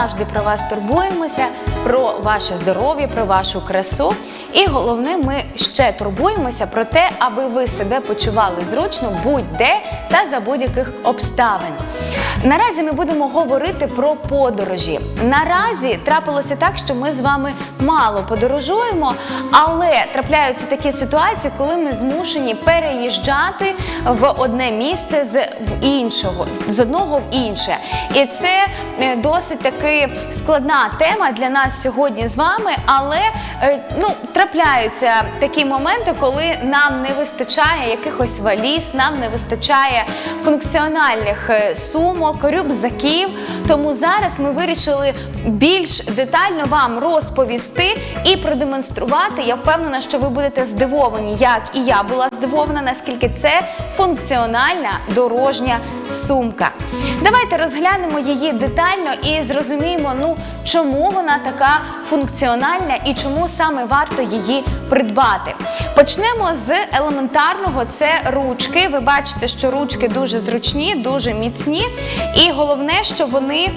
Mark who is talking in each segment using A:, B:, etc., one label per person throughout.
A: завжди про вас турбуємося, про ваше здоров'я, про вашу красу. І головне, ми ще турбуємося про те, аби ви себе почували зручно будь-де та за будь-яких обставин. Наразі ми будемо говорити про подорожі. Наразі трапилося так, що ми з вами мало подорожуємо, але трапляються такі ситуації, коли ми змушені переїжджати в одне місце з в іншого, з одного в інше. І це е, досить таки складна тема для нас сьогодні з вами, але е, ну, трапляються такі моменти, коли нам не вистачає якихось валіз, нам не вистачає функціональних е, сумок, рюкзаків. Тому зараз ми вирішили більш детально вам розповісти і продемонструвати. Я впевнена, що ви будете здивовані, як і я була здивована, наскільки це функціональна дорожня сумка. Давайте розглянемо її детально і зрозуміємо, ну чому вона така функціональна і чому саме варто її придбати. Почнемо з елементарного: це ручки. Ви бачите, що ручки дуже зручні, дуже міцні, і головне, що вони.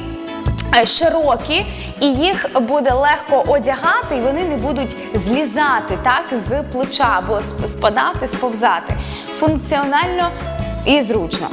A: е, Широкі, і їх буде легко одягати, і вони не будуть злізати так з плеча або сп- спадати, сповзати. Функціонально і зручно.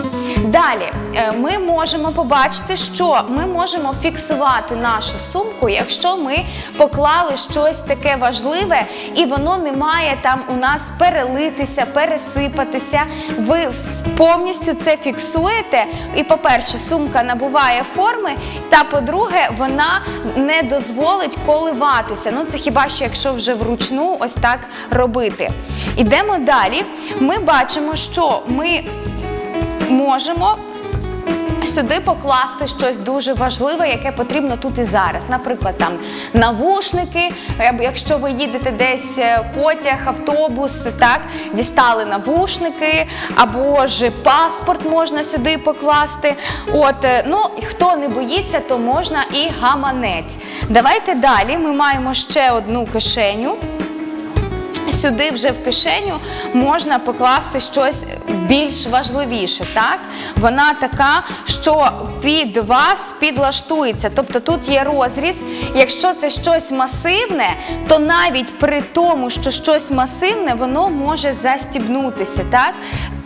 A: Далі е, ми можемо побачити, що ми можемо фіксувати нашу сумку, якщо ми поклали щось таке важливе, і воно не має там у нас перелитися, пересипатися. Ви повністю це фіксуєте. І, по-перше, сумка набуває форми, та по-друге, вона не дозволить коливатися. Ну, це хіба що якщо вже вручну ось так робити. Ідемо далі. Ми бачимо, що ми можемо сюди покласти щось дуже важливе, яке потрібно тут і зараз. Наприклад, там навушники, або якщо ви їдете десь е, потяг, автобус, так, дістали навушники, або ж паспорт можна сюди покласти. От, е, ну, хто не боїться, то можна і гаманець. Давайте далі. Ми маємо ще одну кишеню. Сюди вже в кишеню можна покласти щось більш важливіше. Так? Вона така, що під вас підлаштується. Тобто тут є розріз. Якщо це щось масивне, то навіть при тому, що щось масивне, воно може застібнутися. Так?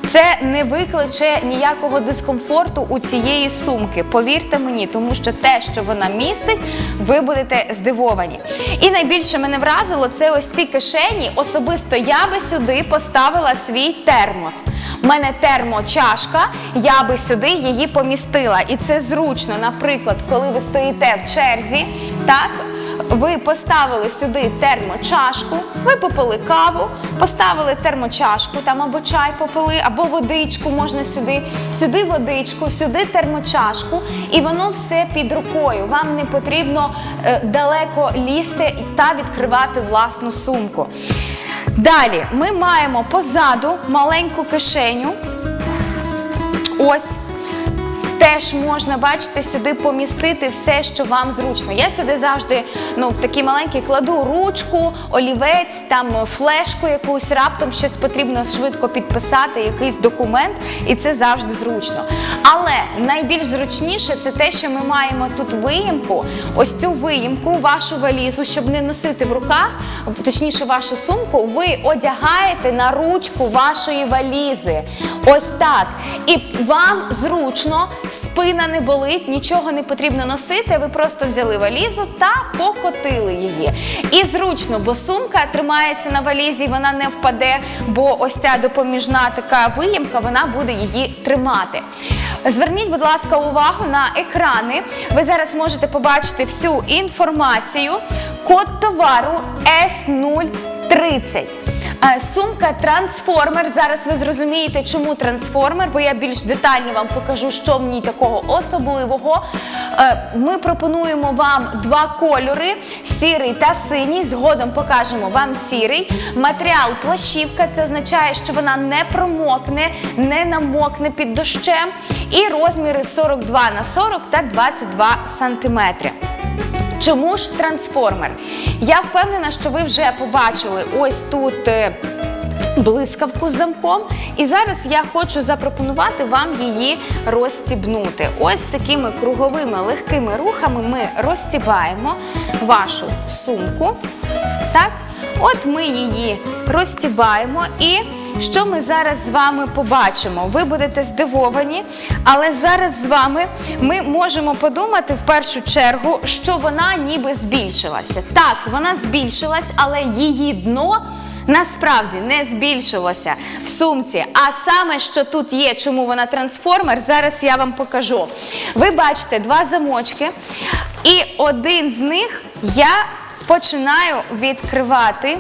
A: Це не викличе ніякого дискомфорту у цієї сумки. Повірте мені, тому що те, що вона містить, ви будете здивовані. І найбільше мене вразило це ось ці кишені. Особисто я би сюди поставила свій термос. У мене термочашка, я би сюди її помістила. І це зручно, наприклад, коли ви стоїте в черзі, так. Ви поставили сюди термочашку, ви попили каву, поставили термочашку, там або чай попили, або водичку можна сюди, сюди водичку, сюди термочашку, і воно все під рукою. Вам не потрібно е, далеко лізти та відкривати власну сумку. Далі ми маємо позаду маленьку кишеню. Ось. Теж можна бачите сюди помістити все, що вам зручно. Я сюди завжди ну в такі маленькі кладу ручку, олівець, там флешку якусь раптом щось потрібно швидко підписати, якийсь документ, і це завжди зручно. Але найбільш зручніше це те, що ми маємо тут виїмку. Ось цю виїмку, вашу валізу, щоб не носити в руках, точніше, вашу сумку, ви одягаєте на ручку вашої валізи. Ось так. І вам зручно, спина не болить, нічого не потрібно носити. Ви просто взяли валізу та покотили її. І зручно, бо сумка тримається на валізі, вона не впаде, бо ось ця допоміжна така виємка, вона буде її тримати. Зверніть, будь ласка, увагу на екрани. Ви зараз можете побачити всю інформацію. Код товару S030. Е, Сумка трансформер. Зараз ви зрозумієте, чому трансформер, бо я більш детально вам покажу, що в ній такого особливого. Е, Ми пропонуємо вам два кольори: сірий та синій. Згодом покажемо вам сірий. Матеріал плащівка. Це означає, що вона не промокне, не намокне під дощем. І розміри 42 на 40 та 22 сантиметри. Чому ж трансформер? Я впевнена, що ви вже побачили ось тут. е, блискавку з замком. І зараз я хочу запропонувати вам її розстібнути. Ось такими круговими легкими рухами ми розстібаємо вашу сумку. Так, от ми її розстібаємо і. Що ми зараз з вами побачимо? Ви будете здивовані, але зараз з вами ми можемо подумати в першу чергу, що вона ніби збільшилася. Так, вона збільшилась, але її дно насправді не збільшилося в сумці. А саме, що тут є, чому вона трансформер, зараз я вам покажу. Ви бачите два замочки, і один з них я починаю відкривати.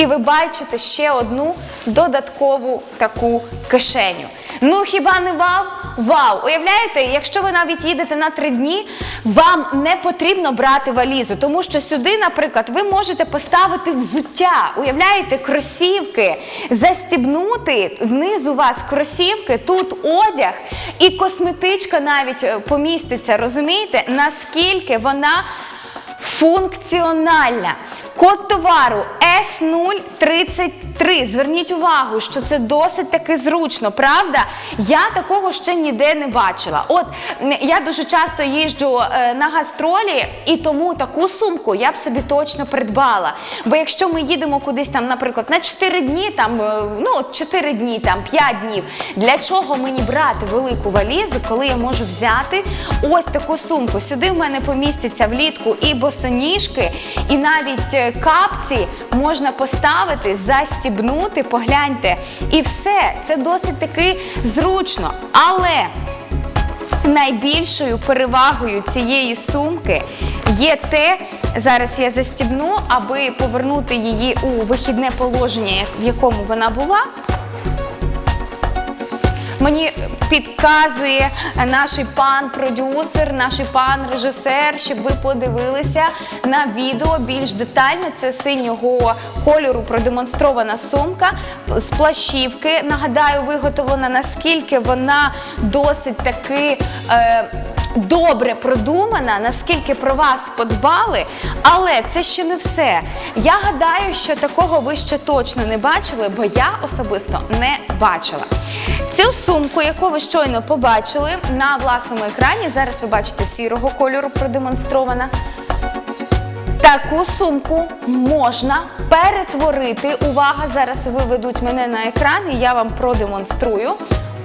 A: І ви бачите ще одну додаткову таку кишеню. Ну хіба не вау? Вау! Уявляєте, якщо ви навіть їдете на три дні, вам не потрібно брати валізу, тому що сюди, наприклад, ви можете поставити взуття. Уявляєте, кросівки, застібнути внизу вас кросівки, тут одяг і косметичка навіть е, поміститься. Розумієте, наскільки вона функціональна. Код товару S033. Зверніть увагу, що це досить таки зручно, правда? Я такого ще ніде не бачила. От я дуже часто їжджу е, на гастролі, і тому таку сумку я б собі точно придбала. Бо якщо ми їдемо кудись там, наприклад, на 4 дні, там е, ну 4 дні, там 5 днів. Для чого мені брати велику валізу, коли я можу взяти ось таку сумку? Сюди в мене помістяться влітку і босоніжки, і навіть е, капці можна поставити, застібнути, погляньте. І все, це досить таки зручно. Але найбільшою перевагою цієї сумки є те, зараз я застібну, аби повернути її у вихідне положення, в якому вона була. Мені підказує наш пан продюсер, наш пан режисер, щоб ви подивилися на відео більш детально. Це синього кольору продемонстрована сумка з плащівки. Нагадаю, виготовлена наскільки вона досить таки. Е, добре продумана, наскільки про вас подбали, але це ще не все. Я гадаю, що такого ви ще точно не бачили, бо я особисто не бачила. Цю сумку, яку ви щойно побачили на власному екрані, зараз ви бачите сірого кольору продемонстрована. Таку сумку можна перетворити. Увага, зараз виведуть мене на екран, і я вам продемонструю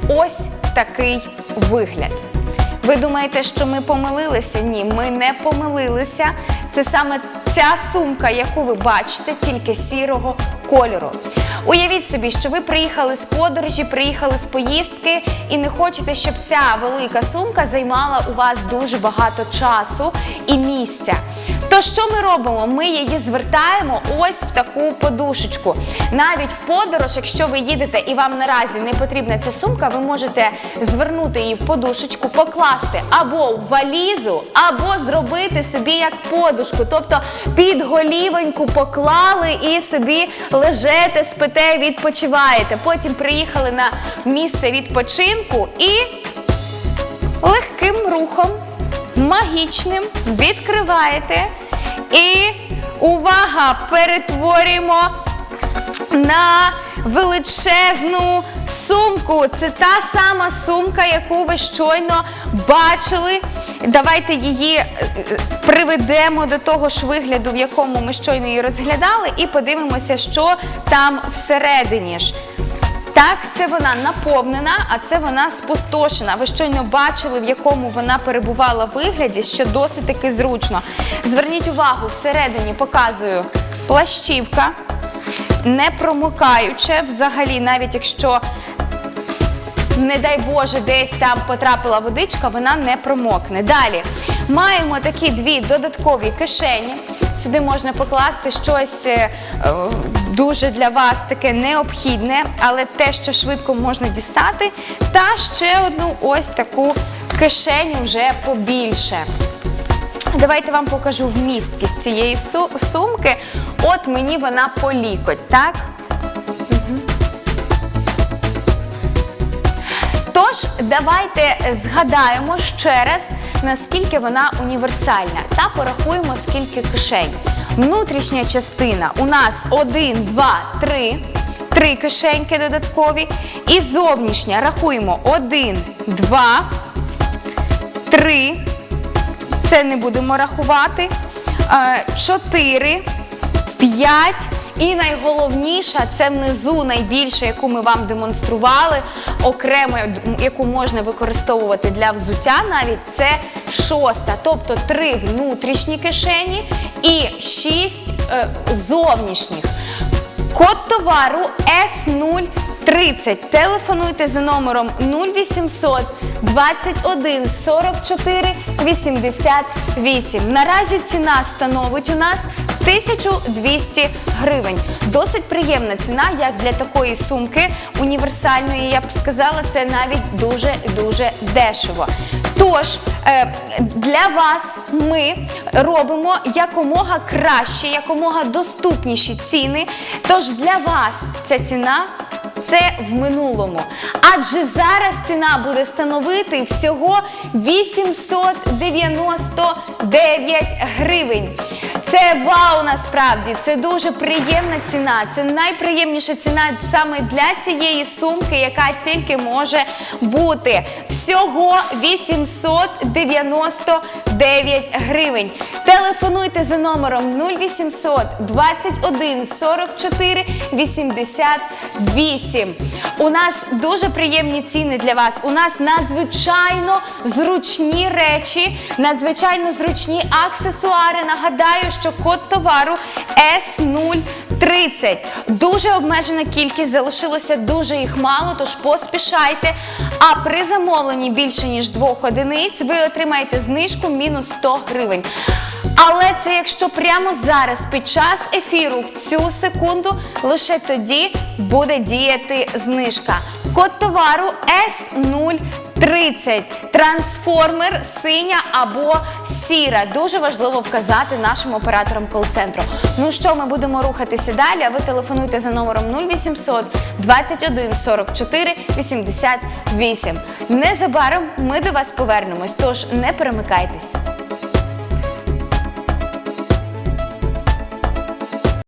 A: ось такий вигляд. Ви думаєте, що ми помилилися? Ні, ми не помилилися. Це саме ця сумка, яку ви бачите, тільки сірого кольору. Уявіть собі, що ви приїхали з подорожі, приїхали з поїздки і не хочете, щоб ця велика сумка займала у вас дуже багато часу і місця. То що ми робимо? Ми її звертаємо ось в таку подушечку. Навіть в подорож, якщо ви їдете і вам наразі не потрібна ця сумка, ви можете звернути її в подушечку, покласти або в валізу, або зробити собі як подушку. Тобто під голівоньку поклали і собі лежете, спите, відпочиваєте. Потім приїхали на місце відпочинку і легким рухом, магічним відкриваєте. І увага! Перетворюємо на величезну сумку. Це та сама сумка, яку ви щойно бачили. Давайте її е, приведемо до того ж вигляду, в якому ми щойно її розглядали, і подивимося, що там всередині ж. Так, це вона наповнена, а це вона спустошена. Ви щойно бачили, в якому вона перебувала вигляді, що досить таки зручно. Зверніть увагу, всередині показую плащівка, не промокаюче взагалі, навіть якщо. Не дай Боже, десь там потрапила водичка, вона не промокне. Далі маємо такі дві додаткові кишені. Сюди можна покласти щось е, е, дуже для вас таке необхідне, але те, що швидко можна дістати. Та ще одну ось таку кишеню вже побільше. Давайте вам покажу вмісткість цієї сумки. От мені вона по лікоть, так? Тож, давайте згадаємо ще раз, наскільки вона універсальна, та порахуємо, скільки кишень. внутрішня частина у нас 1, 2, 3. Три кишеньки додаткові. І зовнішня рахуємо 1, 2, 3. Це не будемо рахувати. 4, 5. І найголовніша це внизу найбільше, яку ми вам демонстрували, окремо, яку можна використовувати для взуття, навіть це шоста, тобто три внутрішні кишені і шість е, зовнішніх. Код товару С030. Телефонуйте за номером 0800 21 44 88. Наразі ціна становить у нас 1200 гривень. Досить приємна ціна, як для такої сумки універсальної, я б сказала, це навіть дуже-дуже дешево. Тож е, для вас ми робимо якомога краще, якомога доступніші ціни. Тож для вас ця ціна. Це в минулому. Адже зараз ціна буде становити всього 899 гривень. Це вау насправді, це дуже приємна ціна. Це найприємніша ціна саме для цієї сумки, яка тільки може бути. Всього 899 гривень. Телефонуйте за номером 0800 21 44 88. У нас дуже приємні ціни для вас. У нас надзвичайно зручні речі, надзвичайно зручні аксесуари. Нагадаю, що код товару С030. Дуже обмежена кількість, залишилося дуже їх мало, тож поспішайте. А при замовленні більше ніж двох одиниць ви отримаєте знижку мінус 100 гривень. Але це якщо прямо зараз під час ефіру в цю секунду лише тоді буде діяти знижка. Код товару С030. Трансформер синя або сіра. Дуже важливо вказати нашим операторам кол-центру. Ну що, ми будемо рухатися далі. А ви телефонуйте за номером 0800 21 44 88. Незабаром ми до вас повернемось, тож не перемикайтеся.